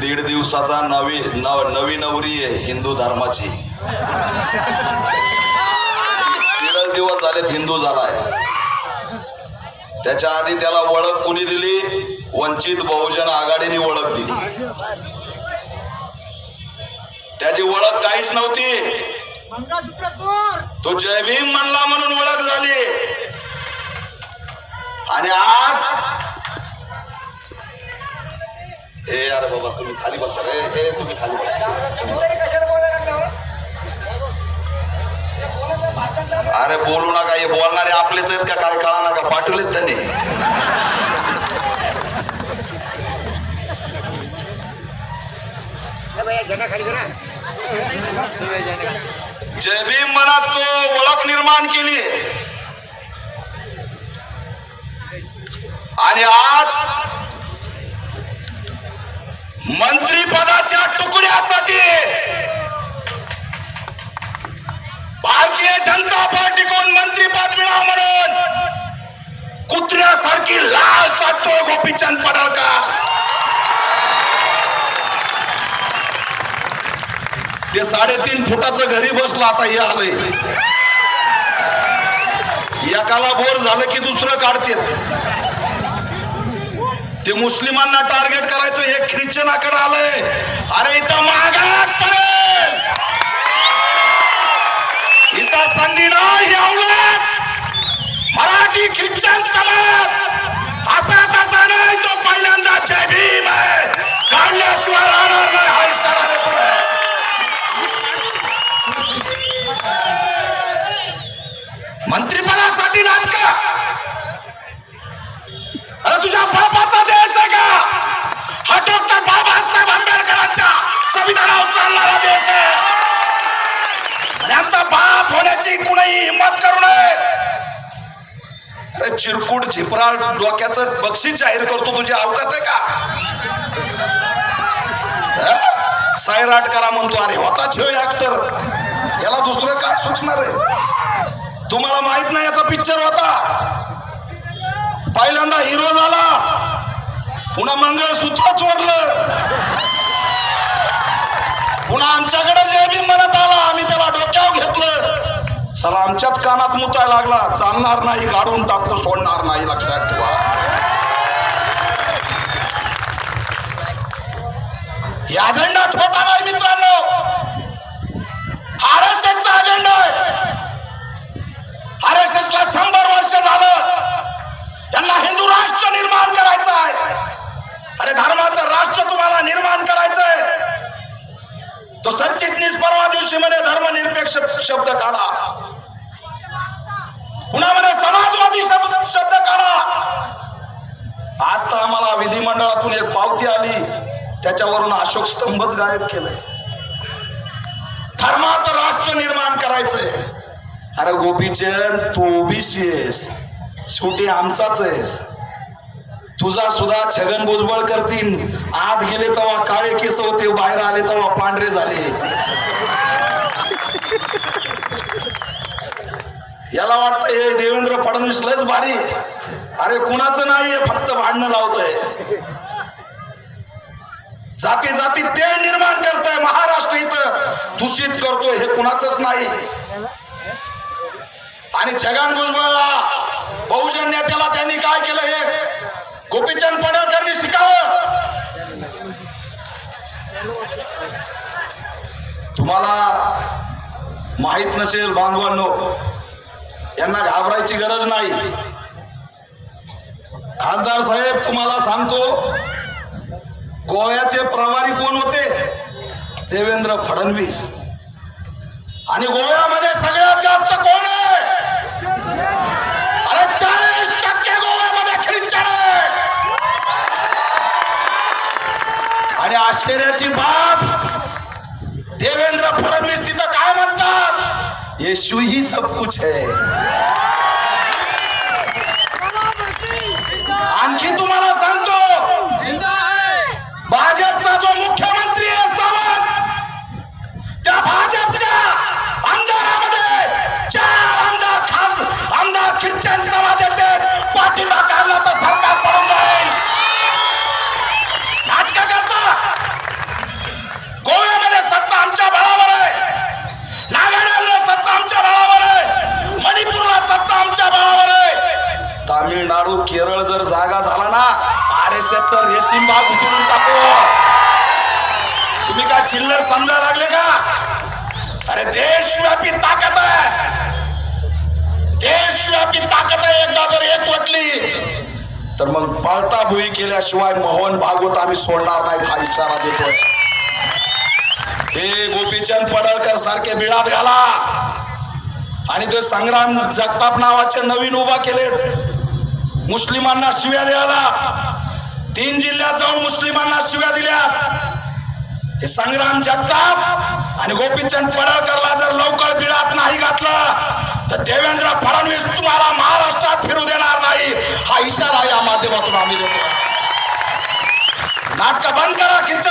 दीड दिवसाचा नवी नव नवी नवरी आहे हिंदू धर्माची. दीडच दिवस झालेत हिंदू झालाय. त्याच्या आधी त्याला ओळख कुणी दिली? वंचित बहुजन आघाडीने ओळख दिली. त्याची ओळख काहीच नव्हती. तो जय भीम म्हणला म्हणून ओळख झाली. आणि आज ए अरे बाबा तुम्ही खाली बसा. रे ए तुम्ही खाली बसा. अरे बोलू नका हे बोलणारे आपलेच आहेत का? काय कळा नका. पाठवलेत त्यांनी. जय भीम मनात तो ओळख निर्माण केली आणि आज मंत्रीपदाच्या तुकड्यासाठी भारतीय जनता पार्टीकडून मंत्रीपद मिळा म्हणून? कुत्र्यासारखी लाल साधतोय गोपीचंद पडळकर. ते साडेतीन फुटाचं घरी बसलं आता हे आलंय. एकाला बोर झालं की दुसरं काढते ते मुस्लिमांना टार्गेट करायचं हे ख्रिश्चनाकडे आलंय. अरे इथं मागात पडेल. इथं संधी नाही मराठी ख्रिश्चन समाज असा तसा नाही तो पहिल्यांदा जय भीम आहे. काढल्याशिवाय राहणार नाही हा इशारा देतोय. मंत्रिपदासाठी नाटक. अरे तुझ्या बापाचा संविधानावर चालणारा देश आहे. आमचा बाप होण्याची कुणाही हिंमत करू नये. अरे चिरकुट झिपराळ डोक्याचं बक्षीस जाहीर करतो तुझी अवकात आहे का? सायराट करा म्हणतो अरे होता छेव ऍक्टर याला दुसरं काय सुचणार आहे? तुम्हाला माहीत नाही याचा पिक्चर होता. पहिल्यांदा हिरो झाला. पुन्हा मंगळ मंगळसूत्र चोरलं पुन्हा आमच्याकडे जे बी म्हणत आला आम्ही त्याला डोक्यावर घेतलं. सर आमच्याच कानात मुतायला लागला. चालणार नाही गाडून टाकू सोडणार नाही लक्षात ठेवा. या झेंडा छोटा नाही मित्रांनो आर एस एसचा अजेंडा आहे आर एस एस ला शंभर वर्ष झालं त्यांना हिंदू राष्ट्र निर्माण करायचं आहे अरे धर्माचं राष्ट्र तुम्हाला निर्माण करायचं आहे तो सरचिटणीस परवा दिवशी म्हणे धर्मनिरपेक्ष शब्द काढा. पुन्हा म्हणे समाजवादी शब्द शब्द काढा. आज तर आम्हाला विधिमंडळातून एक पावती आली. त्याच्यावरून अशोक स्तंभच गायब केलंय. धर्माचं राष्ट्र निर्माण करायचंय. अरे गोपीचंद तू ओबीसी आहेस. शेवटी आमचाच आहेस. तुझा सुद्धा छगन भुजबळ करतील आत गेले तेव्हा काळे केस होते बाहेर आले तेव्हा पांढरे झाले. याला वाटतं हे देवेंद्र फडणवीस लयच भारी. अरे कुणाचं नाही फक्त भांडणं लावतंय. जाती जाती ते निर्माण करतय महाराष्ट्र इथं. दूषित करतोय हे कुणाचंच नाही. आणि छगन भुजबळला बहुजन नेत्याला त्यांनी काय केलं हे? माहीत नसेल बांधवांनो यांना घाबरायची गरज नाही. खासदार साहेब तुम्हाला सांगतो गोव्याचे प्रभारी कोण होते? देवेंद्र फडणवीस. आणि गोव्यामध्ये सगळ्यात जास्त कोण आहे? अरे चाळीस टक्के गोव्यामध्ये ख्रिश्चन आहे. आणि आश्चर्याची बाब देवेंद्र फडणवीस तिथं काय म्हणतात? येशू ही सब कुछ है। आणखी तुम्हाला बीएसएफचं रेशीम बाग उतरून टाकू. तुम्ही काय चिल्लर समजा लागले का? अरे देशव्यापी ताकद आहे. देशव्यापी ताकद आहे एकदा जर एक वटली तर मग पळता भुई केल्याशिवाय मोहन भागवत आम्ही सोडणार नाहीत हा इशारा देतोय. हे गोपीचंद पडळकर सारखे बिळात घाला. आणि ते संग्राम जगताप नावाचे नवीन उभा केलेत. मुस्लिमांना शिव्या द्यायला. तीन जिल्ह्यात जाऊन मुस्लिमांना शिव्या दिल्या. हे संग्राम जगताप आणि गोपीचंद पडळकरला जर लवकर बिळात नाही घातलं तर देवेंद्र फडणवीस तुम्हाला महाराष्ट्रात फिरू देणार नाही. हा इशारा या माध्यमातून आम्ही देतो. नाटक बंद करा किंच